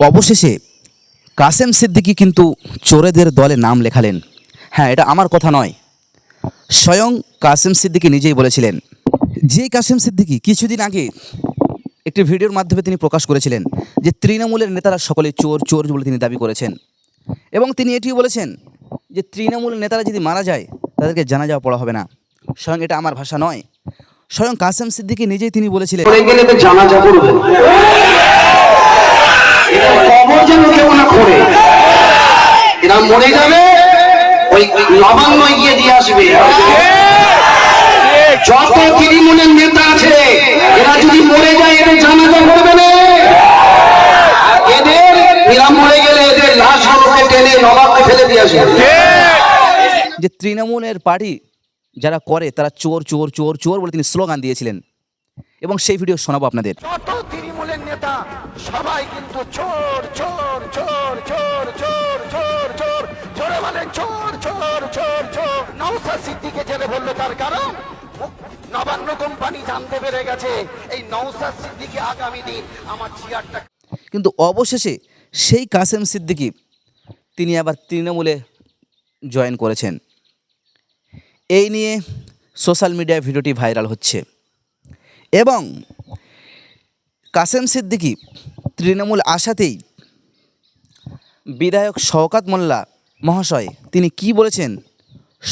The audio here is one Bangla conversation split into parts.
অবশেষে কাসেম সিদ্দিকী কিন্তু চোরেদের দলে নাম লেখালেন। হ্যাঁ এটা আমার কথা নয়। স্বয়ং কাসেম সিদ্দিকী নিজেই বলেছিলেন, যে কাসেম সিদ্দিকী কিছুদিন আগে একটি ভিডিওর মাধ্যমে তিনি প্রকাশ করেছিলেন যে তৃণমূলের নেতারা সকলে চোর চোর বলে তিনি দাবি করেছেন। এবং তিনি এটিও বলেছেন যে তৃণমূলের নেতারা যদি মারা যায়, তাদেরকে জানা যাওয়া পড়া হবে না। স্বয়ং এটা আমার ভাষা নয়। স্বয়ং কাসেম সিদ্দিকী নিজেই তিনি বলেছিলেন কবর যেন কেউ না করে এরা মরে যাবে, ওই গিয়ে দিয়ে আসবে। যত তৃণমূলের নেতা আছে, এরা যদি মরে যায়, এদের জানাজা করবে না। এদের, এরা মরে গেলে এদের লাশ টেনে ফেলে দিয়ে আসবে। যে তৃণমূলের পার্টি যারা করে, তারা চোর চোর চোর চোর বলে তিনি স্লোগান দিয়েছিলেন। এবং সেই ভিডিও শোনাবো আপনাদের। যত তৃণমূলের নেতা সবাই কিন্তু চোর চোর চোর চোর চোর চোর চোর চোরে বলেন চোর চোর চোর চোর। নৌসা সিদ্দিকে জেলে বলল তার কারণ? নবান্ন কোম্পানি জানতে পেরে গেছে এই নৌসা সিদ্দিকে আগামী দিন আমার চেয়ারটা কিন্তু অবশেষে সেই কাসেম সিদ্দিকী তিনি আবার তৃণমূলে জয়েন করেছেন। এই নিয়ে সোশ্যাল মিডিয়ায় ভিডিওটি ভাইরাল হচ্ছে। এবং কাসেম সিদ্দিকী তৃণমূল আসাতেই বিধায়ক শওকাত মোল্লা মহাশয়, তিনি কি বলেছেন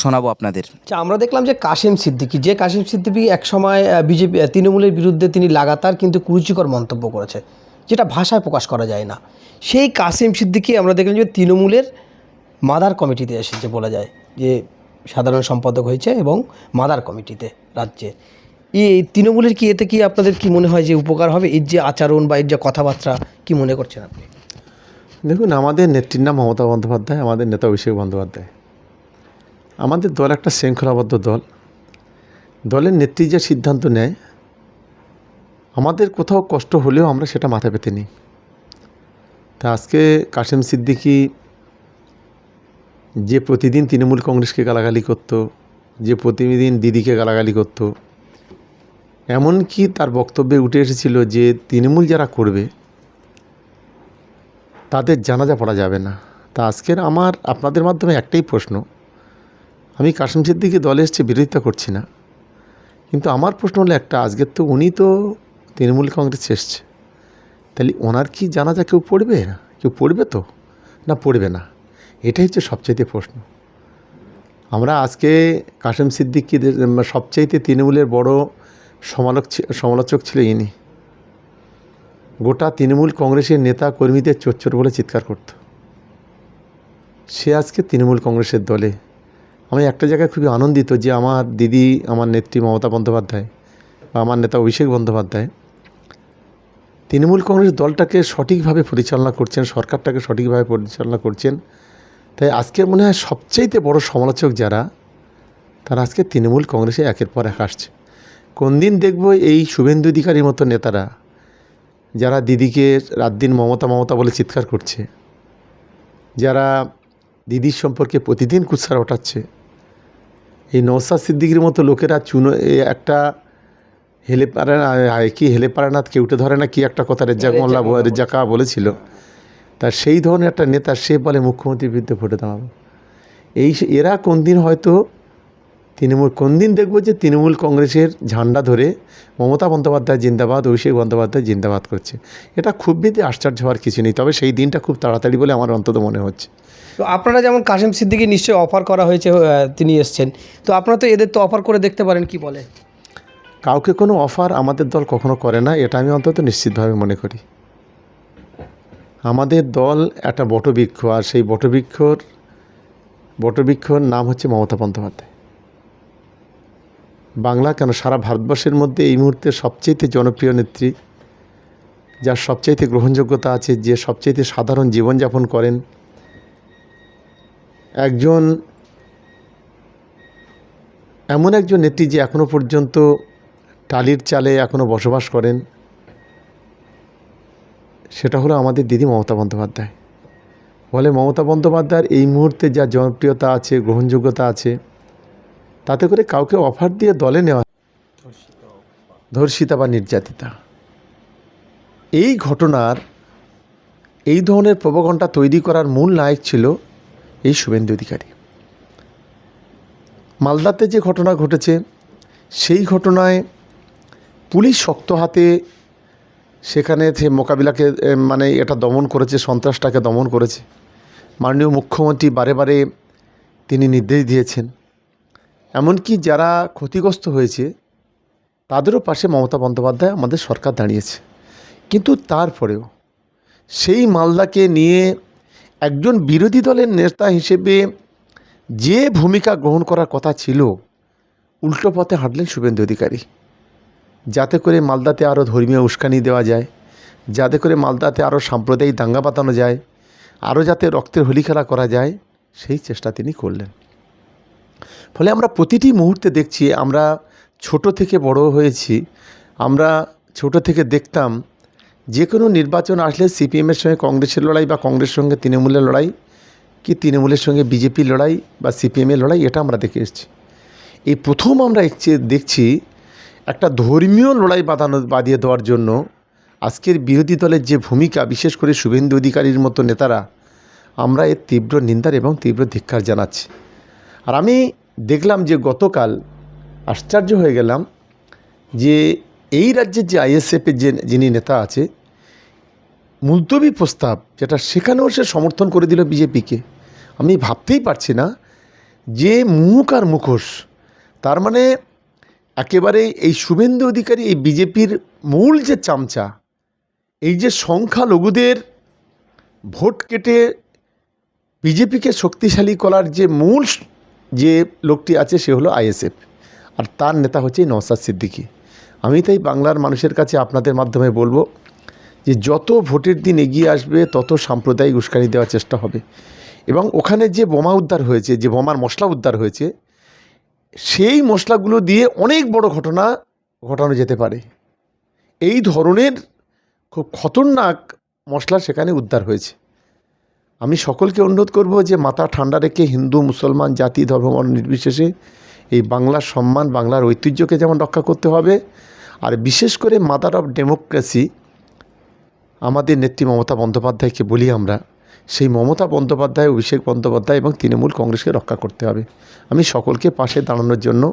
শোনাবো আপনাদের। আচ্ছা আমরা দেখলাম যে কাশিম সিদ্দিকী, যে কাশিম সিদ্দিকী একসময় বিজেপি তৃণমূলের বিরুদ্ধে তিনি লাগাতার কিন্তু কুরুচিকর মন্তব্য করেছে, যেটা ভাষায় প্রকাশ করা যায় না। সেই কাসিম সিদ্দিকী আমরা দেখলাম যে তৃণমূলের মাদার কমিটিতে এসেছে বলা যায়, যে সাধারণ সম্পাদক হয়েছে এবং মাদার কমিটিতে রাজ্যে এই তৃণমূলের কি, এতে কি আপনাদের কি মনে হয় যে উপকার হবে? এর যে আচরণ বা এর যে কথাবার্তা, কি মনে করছেন আপনি? দেখুন, আমাদের নেত্রীর নাম মমতা বন্দ্যোপাধ্যায়, আমাদের নেতা অভিষেক বন্দ্যোপাধ্যায়। আমাদের দল একটা শৃঙ্খলাবদ্ধ দল। দলের নেত্রী যে সিদ্ধান্ত নেয়, আমাদের কোথাও কষ্ট হলেও আমরা সেটা মাথা পেতে নিই। তা আজকে কাশেম সিদ্দিকী যে প্রতিদিন তৃণমূল কংগ্রেসকে গালাগালি করত, যে প্রতিদিন দিদিকে গালাগালি করত এমনকি তার বক্তব্যে উঠে এসেছিল যে তৃণমূল যারা করবে, তাদের জানাজা পড়া যাবে না। তা আজকের আমার, আপনাদের মাধ্যমে একটাই প্রশ্ন। আমি কাশিম সিদ্দিকি দলে এসছে বিরোধিতা করছি না। কিন্তু আমার প্রশ্ন হলো একটা আজকের তো উনি তো তৃণমূল কংগ্রেস এসছে। তাহলে ওনার কি জানাজা কেউ পড়বে? না কেউ পড়বে তো? না পড়বে না? এটাই হচ্ছে সবচাইতে প্রশ্ন। আমরা আজকে কাশেম সিদ্দিকিদের, সবচাইতে তৃণমূলের বড় সমালোক সমালোচক ছিল ইনি। গোটা তৃণমূল কংগ্রেসের নেতা কর্মীদের চোর বলে চিৎকার করত। সে আজকে তৃণমূল কংগ্রেসের দলে। আমি একটা জায়গায় খুবই আনন্দিত যে আমার দিদি, আমার নেত্রী মমতা বন্দ্যোপাধ্যায় বা আমার নেতা অভিষেক বন্দ্যোপাধ্যায়, তৃণমূল কংগ্রেস দলটাকে সঠিকভাবে পরিচালনা করছেন, সরকারটাকে সঠিকভাবে পরিচালনা করছেন। তাই আজকে মনে হয় সবচাইতে বড় সমালোচক যারা, তারা আজকে তৃণমূল কংগ্রেসে একের পর এক আসছে। কোন দিন দেখব এই শুভেন্দু অধিকারীর মতো নেতারা যারা দিদিকে রাত দিন মমতা মমতা বলে চিৎকার করছে যারা দিদির সম্পর্কে প্রতিদিন কুৎসার ওঠাচ্ছে। এই নৌসাদ সিদ্দিকির মতো লোকেরা চুনো একটা হেলে পারে না কি হেলে পারে না কেউটে ধরে না কি একটা কথা রেজ্জাক মোল্লা রেজ্জাকা বলেছিল। তা সেই ধরনের একটা নেতা সে বলে মুখ্যমন্ত্রীর বিরুদ্ধে ভোটে দাঁড়াবো। এই এরা কোন দিন হয়তো তৃণমূল কোন দিন দেখব যে তৃণমূল কংগ্রেসের ঝান্ডা ধরে মমতা বন্দ্যোপাধ্যায় জিন্দাবাদ অভিষেক বন্দ্যোপাধ্যায় জিন্দাবাদ করছে। এটা খুব বেশি আশ্চর্য হওয়ার কিছু নেই তবে সেই দিনটা খুব তাড়াতাড়ি বলে আমার অন্তত মনে হচ্ছে। তো আপনারা যেমন কাশিম সিদ্দিকি নিশ্চয়ই অফার করা হয়েছে তিনি এসছেন। তো আপনারা তো এদের তো অফার করে দেখতে পারেন কি বলে? কাউকে কোনো অফার আমাদের দল কখনো করে না এটা আমি অন্তত নিশ্চিতভাবে মনে করি। আমাদের দল একটা বটবৃক্ষ আর সেই বটবৃক্ষর বটবৃক্ষর নাম হচ্ছে মমতা বন্দ্যোপাধ্যায়। বাংলা কেন সারা ভারতবর্ষের মধ্যে এই মুহূর্তে সবচাইতে জনপ্রিয় নেত্রী, যার সবচাইতে গ্রহণযোগ্যতা আছে, যে সবচাইতে সাধারণ জীবনযাপন করেন? একজন, এমন একজন নেত্রী যে এখনও পর্যন্ত টালির চালে এখনও বসবাস করেন। সেটা হলো আমাদের দিদি মমতা বন্দ্যোপাধ্যায়। ফলে মমতা বন্দ্যোপাধ্যায়ের এই মুহূর্তে যা জনপ্রিয়তা আছে, গ্রহণযোগ্যতা আছে তাতে করে কাউকে অফার দিয়ে দলে নেওয়া ধর্ষিতা বা নির্যাতিতা। এই ঘটনার এই ধরনের প্রবঘণ্টা তৈরি করার মূল নায়ক ছিল এই শুভেন্দু অধিকারী। মালদাতে যে ঘটনা ঘটেছে সেই ঘটনায় পুলিশ শক্ত হাতে সেখানে সে মোকাবিলাকে মানে এটা দমন করেছে সন্ত্রাসটাকে দমন করেছে। মাননীয় মুখ্যমন্ত্রী বারে বারে তিনি নির্দেশ দিয়েছেন। এমনকি যারা ক্ষতিগ্রস্ত হয়েছে, তাদেরও পাশে মমতা বন্দ্যোপাধ্যায় আমাদের সরকার দাঁড়িয়েছে। কিন্তু তারপরেও সেই মালদাকে নিয়ে একজন বিরোধী দলের নেতা হিসেবে যে ভূমিকা গ্রহণ করার কথা ছিল, উল্টো পথে হাঁটলেন শুভেন্দু অধিকারী। যাতে করে মালদাতে আরও ধর্মীয় উস্কানি দেওয়া যায়, যাতে করে মালদাতে আরও সাম্প্রদায়িক দাঙ্গা পাতানো যায়, আরও যাতে রক্তের হোলি খেলা করা যায়, সেই চেষ্টা তিনি করলেন। ফলে আমরা প্রতিটি মুহূর্তে দেখছি আমরা ছোট থেকে বড় হয়েছি, আমরা ছোট থেকে দেখতাম যে কোনো নির্বাচন আসলে সিপিএমের সঙ্গে কংগ্রেসের লড়াই বা কংগ্রেসের সঙ্গে তৃণমূলের লড়াই কি তৃণমূলের সঙ্গে বিজেপির লড়াই বা সিপিএমের লড়াই, এটা আমরা দেখে এসেছি। এই প্রথম আমরা দেখছি একটা ধর্মীয় লড়াই বাঁধানো, বাঁধিয়ে দেওয়ার জন্য আজকের বিরোধী দলের যে ভূমিকা, বিশেষ করে শুভেন্দু অধিকারীর মতো নেতারা, আমরা এর তীব্র নিন্দার এবং তীব্র ধিক্কার জানাচ্ছি। আর আমি দেখলাম যে গতকাল আশ্চর্য হয়ে গেলাম যে এই রাজ্যের যে আইএসএফের যে যিনি নেতা আছে, মুলতবি প্রস্তাব যেটা সেখানেও সে সমর্থন করে দিল বিজেপিকে, আমি ভাবতেই পারছি না যে মুখ আর মুখোশ, তার মানে একেবারে এই শুভেন্দু অধিকারী, এই বিজেপির মূল যে চামচা, এই যে সংখ্যালঘুদের ভোট কেটে বিজেপিকে শক্তিশালী করার যে মূল যে লোকটি আছে সে হলো আইএসএফ। আর তার নেতা হচ্ছে নওসাদ সিদ্দিকী। আমি তাই বাংলার মানুষের কাছে আপনাদের মাধ্যমে বলব যে যত ভোটের দিন এগিয়ে আসবে, তত সাম্প্রদায়িক উস্কানি দেওয়ার চেষ্টা হবে। এবং ওখানে যে বোমা উদ্ধার হয়েছে, যে বোমার মশলা উদ্ধার হয়েছে, সেই মশলাগুলো দিয়ে অনেক বড় ঘটনা ঘটানো যেতে পারে। এই ধরনের খুব খতরনাক মশলা সেখানে উদ্ধার হয়েছে। আমি সকলকে অনুরোধ করব যে মাথা ঠান্ডা রেখে হিন্দু, মুসলমান, জাতি, ধর্ম নির্বিশেষে এই বাংলার সম্মান, বাংলার ঐতিহ্যকে যেমন রক্ষা করতে হবে, আর বিশেষ করে মাদার অফ ডেমোক্রেসি, আমাদের নেত্রী মমতা বন্দ্যোপাধ্যায়কে বলি আমরা, সেই মমতা বন্দ্যোপাধ্যায়, অভিষেক বন্দ্যোপাধ্যায় এবং তৃণমূল কংগ্রেসকে রক্ষা করতে হবে। আমি সকলকে পাশে দাঁড়ানোর জন্য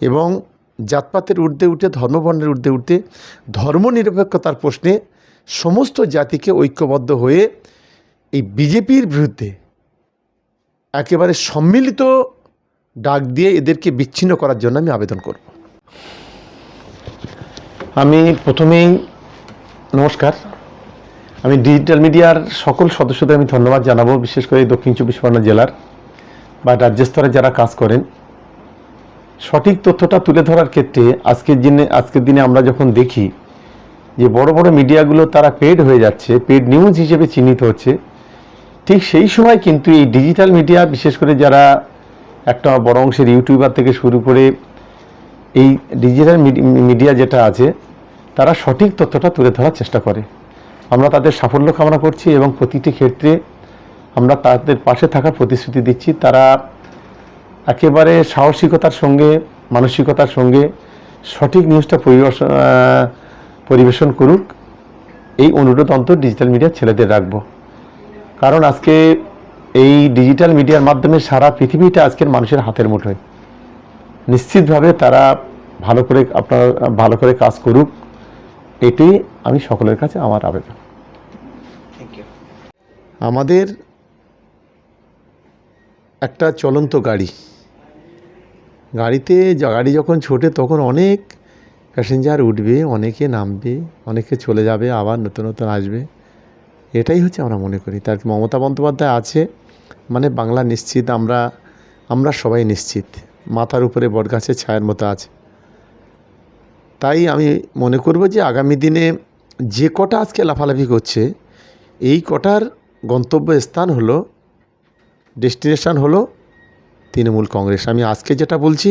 এবং জাতপাতের ঊর্ধ্বে উঠে, ধর্মবর্ণের ঊর্ধ্বে উঠতে ধর্মনিরপেক্ষতার প্রশ্নে সমস্ত জাতিকে ঐক্যবদ্ধ হয়ে এই বিজেপির বিরুদ্ধে একেবারে সম্মিলিত ডাক দিয়ে এদেরকে বিচ্ছিন্ন করার জন্য আমি আবেদন করব। আমি প্রথমেই নমস্কার। আমি ডিজিটাল মিডিয়ার সকল সদস্যদের আমি ধন্যবাদ জানাব, বিশেষ করে দক্ষিণ চব্বিশ পরগনা জেলার বা রাজ্য স্তরে যারা কাজ করেন। সঠিক তথ্যটা তুলে ধরার ক্ষেত্রে আজকের দিনে আজকের দিনে আমরা যখন দেখি যে বড় বড় মিডিয়াগুলো তারা পেড হয়ে যাচ্ছে পেড নিউজ হিসেবে চিহ্নিত হচ্ছে ঠিক সেই সময় কিন্তু এই ডিজিটাল মিডিয়া বিশেষ করে যারা একটা বড় অংশের ইউটিউবার থেকে শুরু করে এই ডিজিটাল মিডিয়া যেটা আছে, তারা সঠিক তথ্যটা তুলে ধরার চেষ্টা করে। আমরা তাদের সাফল্য কামনা করছি এবং প্রতিটি ক্ষেত্রে আমরা তাদের পাশে থাকার প্রতিশ্রুতি দিচ্ছি। তারা একেবারে সাহসিকতার সঙ্গে, মানসিকতার সঙ্গে সঠিক নিউজটা পরিবেশন পরিবেশন করুক। এই অনুরোধ অন্তর ডিজিটাল মিডিয়ার ছেলেদের রাখব। কারণ আজকে এই ডিজিটাল মিডিয়ার মাধ্যমে সারা পৃথিবীটা আজকের মানুষের হাতের মুঠোয়। নিশ্চিতভাবে তারা ভালো করে আপনার ভালো করে কাজ করুক এটি আমি সকলের কাছে আমার আবেদন। আমাদের একটা চলন্ত গাড়ি। গাড়িতে গাড়ি যখন ছোটে তখন অনেক প্যাসেঞ্জার উঠবে অনেকে নামবে অনেকে চলে যাবে আবার নতুন নতুন আসবে। এটাই হচ্ছে আমরা মনে করি। তার মমতা বন্দ্যোপাধ্যায় আছে মানে বাংলা নিশ্চিত, আমরা আমরা সবাই নিশ্চিত। মাথার উপরে বটগাছের ছায়ার মতো আছে। তাই আমি মনে করব যে আগামী দিনে যে কটা আজকে লাফালাফি করছে, এই কটার গন্তব্য স্থান হলো, ডেস্টিনেশন হলো তৃণমূল কংগ্রেস। আমি আজকে যেটা বলছি,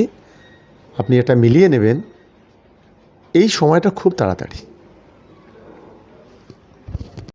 আপনি এটা মিলিয়ে নেবেন, এই সময়টা খুব তাড়াতাড়ি।